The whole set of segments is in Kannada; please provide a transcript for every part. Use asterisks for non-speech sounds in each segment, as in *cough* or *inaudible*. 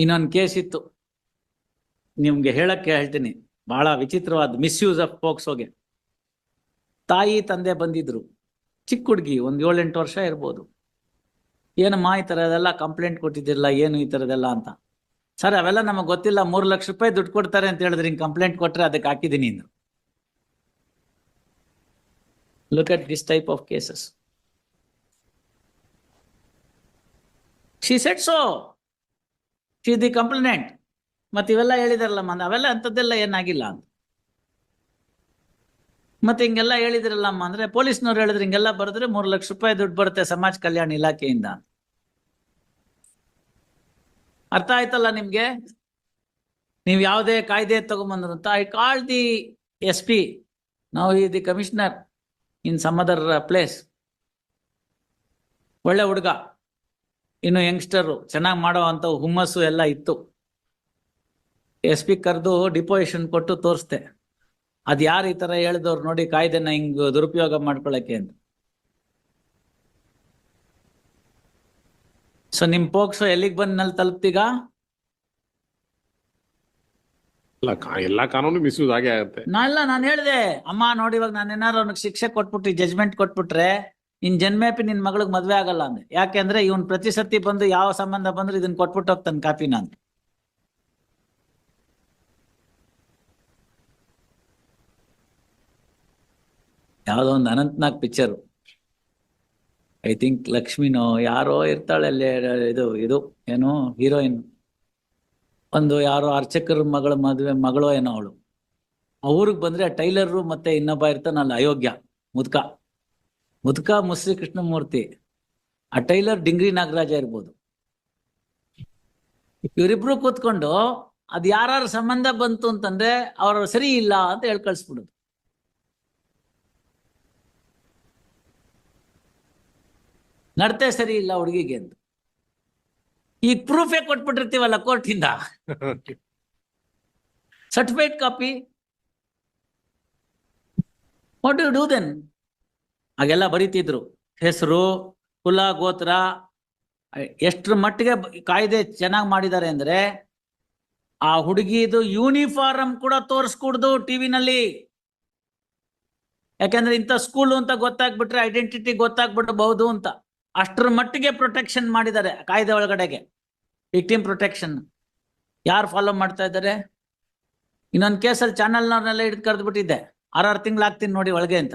ಇನ್ನೊಂದು ಕೇಸ್ ಇತ್ತು. ನಿಮ್ಗೆ ಹೇಳಕ್ಕೆ ಹೇಳ್ತೀನಿ. ಬಹಳ ವಿಚಿತ್ರವಾದ ಮಿಸ್ಯೂಸ್ ಆಫ್ ಪೋಕ್ಸೋಗೆ. ತಾಯಿ, ತಂದೆ ಬಂದಿದ್ರು. ಚಿಕ್ಕ ಹುಡುಗಿ, ಒಂದು ಏಳೆಂಟು ವರ್ಷ ಇರ್ಬೋದು. ಏನಮ್ಮ, ಈ ಥರದೆಲ್ಲ ಕಂಪ್ಲೇಂಟ್ ಕೊಟ್ಟಿದ್ದಿರಲ್ಲ ಏನು ಈ ಥರದೆಲ್ಲ ಅಂತ. ಸರ್, ಅವೆಲ್ಲ ನಮಗೆ ಗೊತ್ತಿಲ್ಲ. ಮೂರು ಲಕ್ಷ ರೂಪಾಯಿ ದುಡ್ಡು ಕೊಡ್ತಾರೆ ಅಂತ ಹೇಳಿದ್ರೆ ಹಿಂಗೆ ಕಂಪ್ಲೇಂಟ್ ಕೊಟ್ಟರೆ ಅದಕ್ಕೆ ಹಾಕಿದ್ದೀನಿ ಇನ್ನು look at this type of cases she said so she the complaint ಮತ್ತೆ ಇವೆಲ್ಲ ಹೇಳಿದಾರಲ್ಲ ಮಂದ ಅವೆಲ್ಲ ಅಂಥದ್ದೆಲ್ಲ ಏನಾಗಿಲ್ಲ ಅಂತ ಮತ್ತೆ ಹಿಂಗೆಲ್ಲ ಹೇಳಿದ್ರಲ್ಲಮ್ಮ ಅಂದ್ರೆ ಪೊಲೀಸ್ನವ್ರು ಹೇಳಿದ್ರೆ ಹಿಂಗೆಲ್ಲ ಬರೆದ್ರೆ ಮೂರು ಲಕ್ಷ ರೂಪಾಯಿ ದುಡ್ಡು ಬರುತ್ತೆ ಸಮಾಜ ಕಲ್ಯಾಣ ಇಲಾಖೆಯಿಂದ. ಅರ್ಥ ಆಯ್ತಲ್ಲ ನಿಮ್ಗೆ? ನೀವು ಯಾವುದೇ ಕಾಯ್ದೆ ತಗೊಂಬಂದ್ರು ಅಂತ I call the S P ನಾವು ಈ the commissioner in some other place ಒಳ್ಳೆ ಹುಡುಗ. ಇನ್ನು ಯಂಗ್ಸ್ಟರು ಚೆನ್ನಾಗಿ ಮಾಡೋ ಅಂತ ಹುಮ್ಮಸ್ಸು ಎಲ್ಲ ಇತ್ತು. ಎಸ್ ಪಿ ಕರೆದು ಡಿಪೋಸಿಷನ್ ಕೊಟ್ಟು ತೋರಿಸ್ದೆ. ಅದ್ ಯಾರು ಈ ತರ ಹೇಳಿದವ್ರು ನೋಡಿ ಕಾಯ್ದೆನ ಹಿಂಗ್ ದುರುಪಯೋಗ ಮಾಡ್ಕೊಳಕ್ಕೆ ಅಂತ. ಸೊ ನಿಮ್ ಪೋಕ್ಸೋ ಎಲ್ಲಿಗೆ ಬಂದ್ನಲ್ಲಿ ತಲುಪ್ತೀಗ? ಎಲ್ಲ ಕಾನೂನು ಮಿಸ್ಯೂಸ್ ಆಗೇ ಆಗುತ್ತೆ. ನಾ ಇಲ್ಲ ನಾನು ಹೇಳಿದೆ. ಅಮ್ಮ ನೋಡಿ ಇವಾಗ ನಾನು ಏನಾರು ಅವ್ನಿಗೆ ಶಿಕ್ಷೆ ಕೊಟ್ಬಿಟ್ಟು ಜಜ್ಮೆಂಟ್ ಕೊಟ್ಬಿಟ್ರೆ ನಿನ್ ಜನ್ಮೇಪಿ ನಿನ್ ಮಗಳಿಗೆ ಮದ್ವೆ ಆಗಲ್ಲ ಅಂದ್ರೆ ಯಾಕೆಂದ್ರೆ ಇವನ್ ಪ್ರತಿ ಸತಿ ಬಂದು ಯಾವ ಸಂಬಂಧ ಬಂದ್ರೆ ಇದನ್ನ ಕೊಟ್ಬಿಟ್ಟು ಹೋಗ್ತಾನೆ ಕಾಪಿನ ಅಂತ ಯಾವ್ದೋ ಒಂದು ಅನಂತ್ನಾಗ್ ಪಿಕ್ಚರ್ ಐ ಥಿಂಕ್ ಲಕ್ಷ್ಮಿನೋ ಯಾರೋ ಇರ್ತಾಳೆ ಅಲ್ಲಿ, ಇದು ಇದು, ಏನು ಹೀರೋಯಿನ್ ಒಂದು ಯಾರೋ ಅರ್ಚಕರ ಮಗಳ ಮದುವೆ, ಮಗಳೋ ಏನೋ ಅವಳು. ಅವ್ರಿಗೆ ಬಂದ್ರೆ ಟೈಲರ್ ಮತ್ತೆ ಇನ್ನೊಬ್ಬ ಇರ್ತಾನಲ್ಲ ಅಯೋಗ್ಯ, ಮುದ್ಕ. ಮುದ್ಕ ಮುಸ್ರಿ ಕೃಷ್ಣಮೂರ್ತಿ ಆ ಟೈಲರ್ ಡಿಂಗ್ರಿ ನಾಗರಾಜ ಇರ್ಬೋದು. ಇವರಿಬ್ರು ಕೂತ್ಕೊಂಡು ಅದ್ ಯಾರ ಸಂಬಂಧ ಬಂತು ಅಂತಂದ್ರೆ ಅವ್ರ ಸರಿ ಇಲ್ಲ ಅಂತ ಹೇಳಿ ಕಳ್ಸ್ಬಿಡುದು. ನಡತೆ ಸರಿ ಇಲ್ಲ ಹುಡುಗಿಗೆ ಅಂತ. ಈಗ ಪ್ರೂಫೇ ಕೊಟ್ಬಿಟ್ಟಿರ್ತೀವಲ್ಲ ಕೋರ್ಟಿಂದ? Certified copy what you do then ಹಾಗೆಲ್ಲ ಬರೀತಿದ್ರು. ಹೆಸರು, ಕುಲ, ಗೋತ್ರ ಎಷ್ಟ್ರ ಮಟ್ಟಿಗೆ ಕಾಯ್ದೆ ಚೆನ್ನಾಗಿ ಮಾಡಿದ್ದಾರೆ ಅಂದ್ರೆ ಆ ಹುಡುಗಿದು ಯೂನಿಫಾರ್ಮ್ ಕೂಡ ತೋರಿಸ್ಕೊಡ್ದು ಟಿವಿನಲ್ಲಿ ಯಾಕಂದ್ರೆ ಇಂಥ ಸ್ಕೂಲು ಅಂತ ಗೊತ್ತಾಗ್ಬಿಟ್ರೆ ಐಡೆಂಟಿಟಿ ಗೊತ್ತಾಗ್ಬಿಡಬಹುದು ಅಂತ. ಅಷ್ಟರ ಮಟ್ಟಿಗೆ ಪ್ರೊಟೆಕ್ಷನ್ ಮಾಡಿದ್ದಾರೆ ಕಾಯ್ದೆ ಒಳಗಡೆಗೆ. ವಿಕ್ಟಿಮ್ ಪ್ರೊಟೆಕ್ಷನ್ ಯಾರು ಫಾಲೋ ಮಾಡ್ತಾ ಇದ್ದಾರೆ? ಇನ್ನೊಂದು ಕೇಸಲ್ಲಿ ಚಾನಲ್ನವ್ರನ್ನೆಲ್ಲ ಹಿಡಿದು ಕರೆದು ಬಿಟ್ಟಿದ್ದೆ ಆರಾರು ತಿಂಗಳು ಆಗ್ತೀನಿ ನೋಡಿ ಒಳಗೆ ಅಂತ.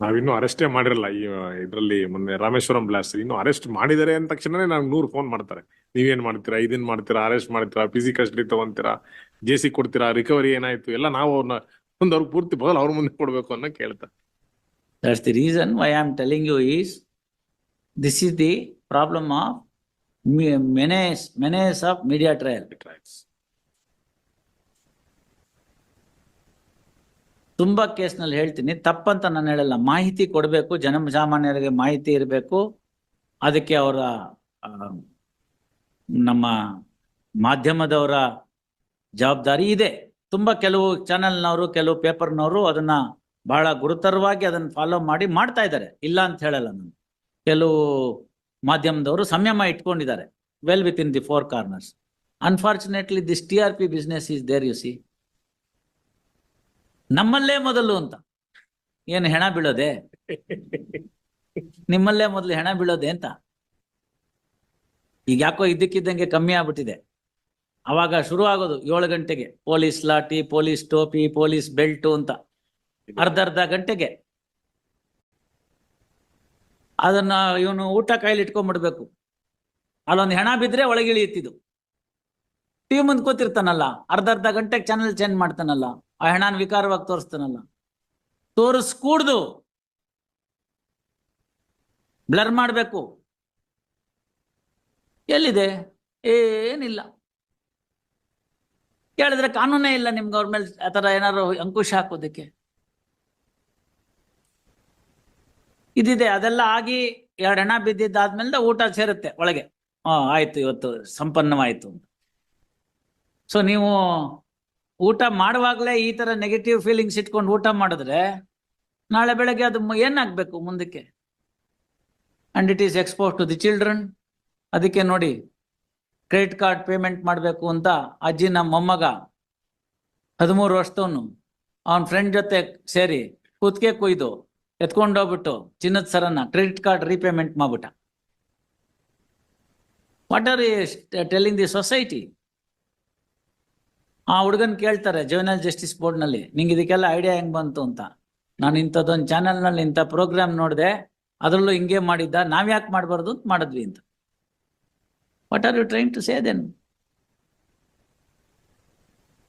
ನಾವಿನ್ನೂ ಅರೆಸ್ಟೇ ಮಾಡಿರಲ್ಲ ಈ ಇದ್ರಲ್ಲಿ ಮೊನ್ನೆ ರಾಮೇಶ್ವರಂ ಬ್ಲಾಸ್ಟ್ ಇನ್ನು ಅರೆಸ್ಟ್ ಮಾಡಿದರೆ ಅಂದ ತಕ್ಷಣನೇ ನಂಗೆ ನೂರು ಫೋನ್ ಮಾಡ್ತಾರೆ. ನೀವೇನ್ ಮಾಡ್ತೀರಾ? ಇದನ್ ಮಾಡ್ತೀರಾ? ಅರೆಸ್ಟ್ ಮಾಡ್ತೀರಾ? ಫಿಸಿ ಕಸ್ಟಡಿ ತಗೊಂತೀರಾ? ಜೆ ಸಿ ಕೊಡ್ತೀರಾ? ರಿಕವರಿ ಏನಾಯ್ತು? ಎಲ್ಲ ನಾವು ಅವ್ರನ್ನ ಒಂದು ಅವ್ರಿಗೆ ಪೂರ್ತಿ ಬದಲು ಅವ್ರ ಮುಂದೆ ಕೊಡ್ಬೇಕು ಅನ್ನೋ ಕೇಳ್ತಾರೆ that's the reason why am telling you is this is the problem of menace menace of media trial ತುಂಬಾ ಕೇಸ್ನಲ್ಲಿ ಹೇಳ್ತೀನಿ, ತಪ್ಪಂತ ನಾನು ಹೇಳಲ್ಲ. ಮಾಹಿತಿ ಕೊಡಬೇಕು ಜನಸಾಮಾನ್ಯರಿಗೆ ಮಾಹಿತಿ ಇರಬೇಕು. ಅದಕ್ಕೆ ಅವರ ನಮ್ಮ ಮಾಧ್ಯಮದವರ ಜವಾಬ್ದಾರಿ ಇದೆ. ತುಂಬಾ ಕೆಲವು ಚಾನೆಲ್ನವರು, ಕೆಲವು ಪೇಪರ್ನವರು ಅದನ್ನ ಬಹಳ ಗುರುತರವಾಗಿ ಅದನ್ನ ಫಾಲೋ ಮಾಡಿ ಮಾಡ್ತಾ ಇದ್ದಾರೆ. ಇಲ್ಲ ಅಂತ ಹೇಳಲ್ಲ ನಾನು. ಕೆಲವು ಮಾಧ್ಯಮದವರು ಸಂಯಮ ಇಟ್ಕೊಂಡಿದ್ದಾರೆ. Well within the four corners unfortunately this T R P business is there you see ನಮ್ಮಲ್ಲೇ ಮೊದಲು ಅಂತ. ಏನು ಹೆಣ ಬೀಳೋದೆ? ನಿಮ್ಮಲ್ಲೇ ಮೊದಲು ಹೆಣ ಬೀಳೋದೆ ಅಂತ. ಈಗ ಯಾಕೋ ಇದ್ದಕ್ಕಿದ್ದಂಗೆ ಕಮ್ಮಿ ಆಗ್ಬಿಟ್ಟಿದೆ. ಅವಾಗ ಶುರು ಆಗೋದು ಏಳು ಗಂಟೆಗೆ. ಪೊಲೀಸ್ ಲಾಠಿ, ಪೊಲೀಸ್ ಟೋಪಿ, ಪೊಲೀಸ್ ಬೆಲ್ಟು ಅಂತ. ಅರ್ಧ ಅರ್ಧ ಗಂಟೆಗೆ. ಅದನ್ನ ಇವನು ಊಟ ಕೈಲಿ ಇಟ್ಕೊಂಡ್ಬಿಡ್ಬೇಕು ಅಲ್ಲೊಂದು ಹೆಣ ಬಿದ್ರೆ ಒಳಗಿಳಿಯುತ್ತಿದ್ದು. ಟಿವಿ ಮುಂದೆ ಕೂತಿರ್ತಾನಲ್ಲ, ಅರ್ಧ ಅರ್ಧ ಗಂಟೆಗೆ ಚಾನಲ್ ಚೇಂಜ್ ಮಾಡ್ತಾನಲ್ಲ, ಆ ಹೆಣನ ವಿಕಾರವಾಗಿ ತೋರಿಸ್ತಾನಲ್ಲ. ತೋರಿಸ್ಕೂಡ್ದು ಬ್ಲರ್ ಮಾಡಬೇಕು. ಎಲ್ಲಿದೆ? ಏನಿಲ್ಲ. ಕೇಳಿದ್ರೆ ಕಾನೂನೇ ಇಲ್ಲ ನಿಮ್ಗೆ ಅವ್ರ ಮೇಲೆ ಆ ಥರ ಏನಾದ್ರು ಅಂಕುಶ ಹಾಕೋದಕ್ಕೆ. ಇದಿದೆ, ಅದೆಲ್ಲ ಆಗಿ ಎರಡು ಹೆಣ ಬಿದ್ದಿದ್ದಾದ್ಮೇಲೆ ಊಟ ಸೇರುತ್ತೆ ಒಳಗೆ. ಹಾಂ, ಆಯ್ತು, ಇವತ್ತು ಸಂಪನ್ನವಾಯ್ತು ಸೊ ನೀವು ಊಟ ಮಾಡುವಾಗಲೇ ಈ ತರ ನೆಗೆಟಿವ್ ಫೀಲಿಂಗ್ಸ್ ಇಟ್ಕೊಂಡು ಊಟ ಮಾಡಿದ್ರೆ ನಾಳೆ ಬೆಳಗ್ಗೆ ಅದು ಏನಾಗಬೇಕು ಮುಂದಕ್ಕೆ? And it is expose to the children ಅದಕ್ಕೆ ನೋಡಿ ಕ್ರೆಡಿಟ್ ಕಾರ್ಡ್ ಪೇಮೆಂಟ್ ಮಾಡಬೇಕು ಅಂತ ಅಜ್ಜಿ ನಮ್ಮ ಮೊಮ್ಮಗ ಹದಿಮೂರು ವರ್ಷದವನು ಅವನ ಫ್ರೆಂಡ್ ಜೊತೆ ಸೇರಿ ಕೂತ್ಕೆ ಕೊಯ್ದು ಎತ್ಕೊಂಡೋಗ್ಬಿಟ್ಟು ಚಿನ್ನದ ಸರನ್ನ ಕ್ರೆಡಿಟ್ ಕಾರ್ಡ್ ರೀಪೇಮೆಂಟ್ ಮಾಡ್ಬಿಟ್ಟ. What are telling the society ಆ ಹುಡುಗನ್ ಕೇಳ್ತಾರೆ ಜುವೆನಲ್ ಜಸ್ಟಿಸ್ ಬೋರ್ಡ್ನಲ್ಲಿ, ನಿಂಗೆ ಇದಕ್ಕೆಲ್ಲ ಐಡಿಯಾ ಹೆಂಗ್ ಬಂತು ಅಂತ? ನಾನು ಇಂಥದ್ದೊಂದು ಚಾನೆಲ್ನಲ್ಲಿ ಇಂಥ ಪ್ರೋಗ್ರಾಮ್ ನೋಡಿದೆ, ಅದರಲ್ಲೂ ಹಿಂಗೆ ಮಾಡಿದ್ದ, ನಾವ್ ಯಾಕೆ ಮಾಡಬಾರ್ದು ಅಂತ ಮಾಡಿದ್ವಿ ಅಂತ. What are you train to say then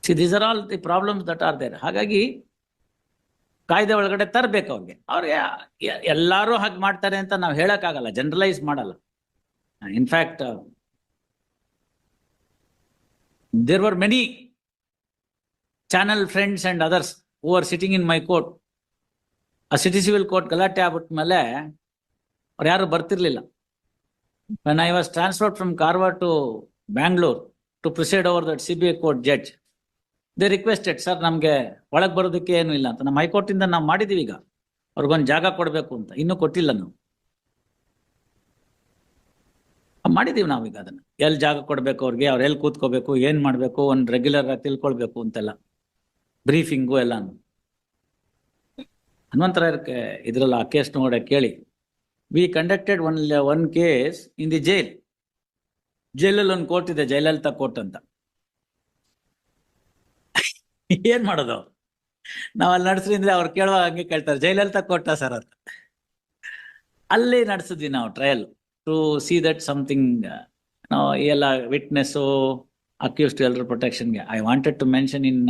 see these are all the problems that are there ಹಾಗಾಗಿ, ಕಾಯ್ದೆ ಒಳಗಡೆ ತರಬೇಕು ಅವ್ರಿಗೆ. ಅವ್ರಿಗೆ ಎಲ್ಲಾರು ಹಾಗೆ ಮಾಡ್ತಾರೆ ಅಂತ ನಾವು ಹೇಳೋಕ್ಕಾಗಲ್ಲ ಜನರಲೈಸ್ ಮಾಡಲ್ಲ. In fact there were many channel friends and others who are sitting in my court ಆ ಸಿಟಿ ಸಿವಿಲ್ ಕೋರ್ಟ್ ಗಲಾಟೆ ಆಗ್ಬಿಟ್ಮೇಲೆ ಅವ್ರು ಯಾರು ಬರ್ತಿರ್ಲಿಲ್ಲ. When I was transferred from Karwar to Bangalore to preside over that C B I court judge they requested sir ನಮಗೆ ಒಳಗೆ ಬರೋದಕ್ಕೆ ಏನು ಇಲ್ಲ ಅಂತ. ನಮ್ಮ ಹೈಕೋರ್ಟಿಂದ ನಾವು ಮಾಡಿದೀವಿ ಈಗ. ಅವ್ರಿಗೊಂದು ಜಾಗ ಕೊಡಬೇಕು ಅಂತ. ಇನ್ನೂ ಕೊಟ್ಟಿಲ್ಲ ನಾವು. ಮಾಡಿದೀವಿ ನಾವೀಗ ಅದನ್ನ. ಎಲ್ಲಿ ಜಾಗ ಕೊಡಬೇಕು ಅವ್ರಿಗೆ? ಅವ್ರು ಎಲ್ಲಿ ಕೂತ್ಕೋಬೇಕು? ಏನ್ ಮಾಡಬೇಕು? ಒಂದು ರೆಗ್ಯುಲರ್ ಆಗಿ ತಿಳ್ಕೊಳ್ಬೇಕು ಅಂತೆಲ್ಲ. ಬ್ರೀಫಿಂಗು ಎಲ್ಲಾನು. ಹನುಮಂತರ ಇದ್ರಲ್ಲ ಆ ಕೇಸ್ ನೋಡೋ ಕೇಳಿ we conducted one one case in the jail ಜೈಲಲ್ಲಿ ಒಂದು ಕೋರ್ಟ್ ಇದೆ, ಜಯಲಲಿತಾ ಕೋರ್ಟ್ ಅಂತ. ಏನ್ ಮಾಡೋದು? ನಾವ್ ಅಲ್ಲಿ ನಡೆಸ್ರಿ ಅಂದ್ರೆ ಅವ್ರು ಕೇಳುವಾಗ ಹಂಗೆ ಕೇಳ್ತಾರೆ, ಜಯಲಲಿತಾ ಕೋರ್ಟ ಸರ್? ಅಂತ. ಅಲ್ಲಿ ನಡೆಸಿದ್ವಿ ನಾವು trial to see that something ನಾವು ಎಲ್ಲ ವಿಟ್ನೆಸ್ಸು ಅಕ್ಯೂಸ್ಡ್ ಎಲ್ರ ಪ್ರೊಟೆಕ್ಷನ್ಗೆ I wanted to mention in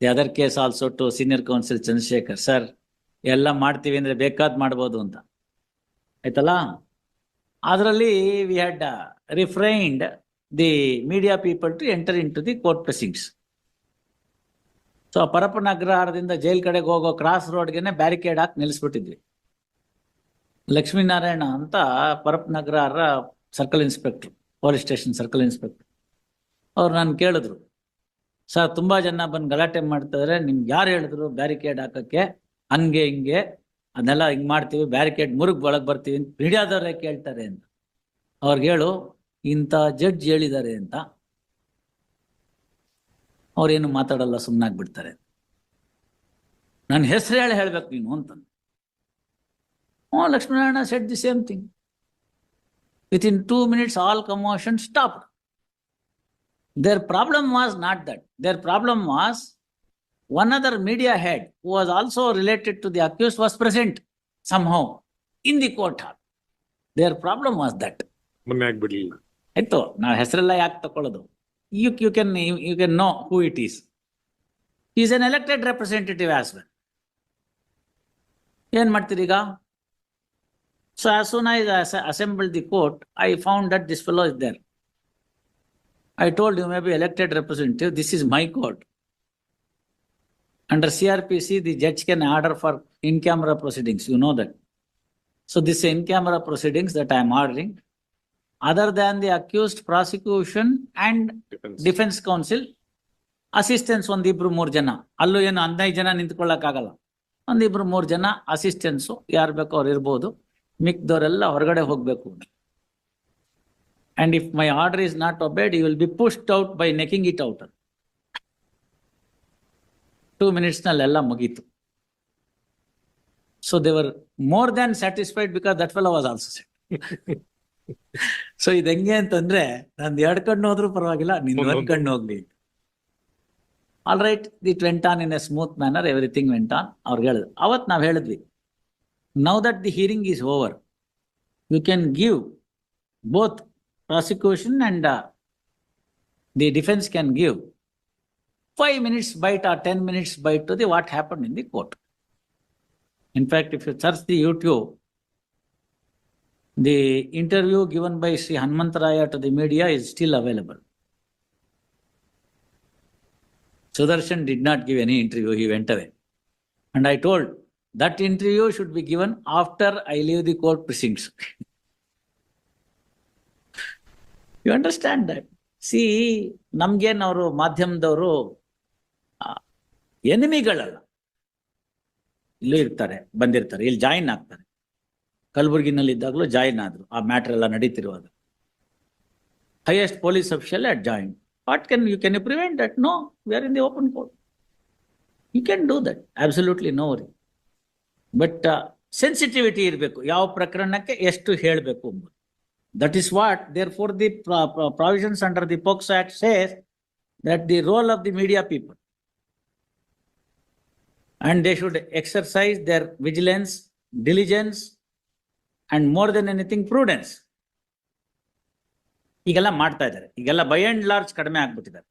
the other case also to senior counsel Chandrashekhar. Sir, ಎಲ್ಲ ಮಾಡ್ತೀವಿ ಅಂದ್ರೆ ಬೇಕಾದ್ ಮಾಡ್ಬೋದು ಅಂತ. ಆಯ್ತಲ್ಲ? ಅದರಲ್ಲಿ we had refrained the media people to enter into the court precincts so Parappana ಅಗ್ರಹಾರದಿಂದ ಜೈಲ್ ಕಡೆಗೆ ಹೋಗೋ ಕ್ರಾಸ್ ರೋಡ್ಗೆನೆ ಬ್ಯಾರಿಕೇಡ್ ಹಾಕಿ ನಿಲ್ಲಿಸ್ಬಿಟ್ಟಿದ್ವಿ ಲಕ್ಷ್ಮೀನಾರಾಯಣ ಅಂತ Parappana Agrahara circle inspector police station circle inspector ಅವ್ರು ನಾನು ಕೇಳಿದ್ರು. ಸರ್, ತುಂಬಾ ಜನ ಬಂದು ಗಲಾಟೆ ಮಾಡ್ತಿದ್ರೆ. ನಿಮ್ಗೆ ಯಾರು ಹೇಳಿದ್ರು ಬ್ಯಾರಿಕೇಡ್ ಹಾಕಕ್ಕೆ? ಹಂಗೆ, ಹಿಂಗೆ. ಅದನ್ನೆಲ್ಲ ಹಿಂಗೆ ಮಾಡ್ತೀವಿ, ಬ್ಯಾರಿಕೇಡ್ ಮುರುಗ್ ಒಳಗೆ ಬರ್ತೀವಿ ಮೀಡಿಯಾದವರೇ ಕೇಳ್ತಾರೆ ಅಂತ. ಅವ್ರಿಗೆ ಹೇಳು, ಇಂಥ ಜಡ್ಜ್ ಹೇಳಿದ್ದಾರೆ ಅಂತ. ಅವ್ರೇನು ಮಾತಾಡಲ್ಲ ಸುಮ್ಮನಾಗ್ಬಿಡ್ತಾರೆ ನನ್ನ ಹೆಸರು ಹೇಳಿ ಹೇಳ್ಬೇಕು ನೀನು ಅಂತಂದು. Lakshminarayana set the same thing within two minutes all commotion stop there problem was not that there problem was one other media head who was also related to the accuse was present somehow in the court hall there problem was that ಮೊನ್ನೆ ಆಗ್ಬಿಡ್ಲಿಲ್ಲ. ಆಯ್ತು ನಾವು ಹೆಸರೆಲ್ಲ ಯಾಕೆ ತಕೊಳ್ಳೋದು? You you can you can know who it is is an elected representative as well ಏನ್ ಮಾಡ್ತೀರಿ ಈಗ? So as soon I assemble the court I found that this fellow is there I told you may be elected representative this is my court under C R P C the judge can order for in camera proceedings you know that so this in camera proceedings that I am ordering other than the accused prosecution and Defense. Defence counsel assistance ಒಂದಿಬ್ರು ಮೂರ್ ಜನ ಅಲ್ಲೂ ಏನು ಹದಿನೈದು ಜನ ನಿಂತ್ಕೊಳ್ಳೋಕ್ಕಾಗಲ್ಲ ಒಂದಿಬ್ರು ಮೂರ್ ಜನ ಅಸಿಸ್ಟೆನ್ಸು ಯಾರು ಬೇಕೋ ಅವ್ರು ಇರ್ಬೋದು. ಮಿಕ್ದವರೆಲ್ಲ ಹೊರಗಡೆ ಹೋಗ್ಬೇಕು. And if my order is not obeyed you will be pushed out by necking it out two minutes ಎಲ್ಲ ಮುಗೀತು. So they were more than satisfied because that fell was also set so ಇದು ಹೆಂಗೆ ಅಂತಂದ್ರೆ ನಂದು ಎರಡು ಕಣ್ಣು ಹೋದ್ರೂ ಪರವಾಗಿಲ್ಲ ನಿನ್ನ ಒಂದು ಕಣ್ಣು ಹೋಗ್ಲಿ all right it went on in a smooth manner everything went on ಅವ್ರಿಗೆ ಹೇಳಿದ್ರು. ಅವತ್ ನಾವ್ ಹೇಳಿದ್ವಿ now that the hearing is over you can give both prosecution and uh, the defense can give five minutes bite or ten minutes bite to the what happened in the court. In fact, if you search the YouTube, the interview given by Sri Hanmantaraya to the media is still available. Sudarshan did not give any interview, he went away. And I told that interview should be given after I leave the court precincts. *laughs* you understand that see ನಮ್ಗೇನ್ ಅವರು ಮಾಧ್ಯಮದವರು ಎನಿಮಿಗಳಲ್ಲ. ಇಲ್ಲೂ ಇರ್ತಾರೆ, ಬಂದಿರ್ತಾರೆ, ಇಲ್ಲಿ ಜಾಯಿನ್ ಆಗ್ತಾರೆ. ಕಲಬುರಗಿನಲ್ಲಿ ಇದ್ದಾಗಲೂ ಜಾಯಿನ್ ಆದ್ರು, ಆ ಮ್ಯಾಟರ್ ಎಲ್ಲ ನಡೀತಿರುವಾಗ. Highest police official at join what can you can you prevent that no we are in the open court you can do that absolutely no worry but sensitivity ಇರಬೇಕು. ಯಾವ ಪ್ರಕರಣಕ್ಕೆ ಎಷ್ಟು ಹೇಳಬೇಕು ಎಂಬುದು That is what there for the provisions under the POCSO act says that the role of the media people and they should exercise their vigilance, diligence, and more than anything prudence. ಈಗೆಲ್ಲ ಮಾಡ್ತಾ ಇದ್ದಾರೆ ಈಗೆಲ್ಲ ಬೈ ಅಂಡ್ ಲಾರ್ಜ್ ಕಡಿಮೆ ಆಗ್ಬಿಟ್ಟಿದ್ದಾರೆ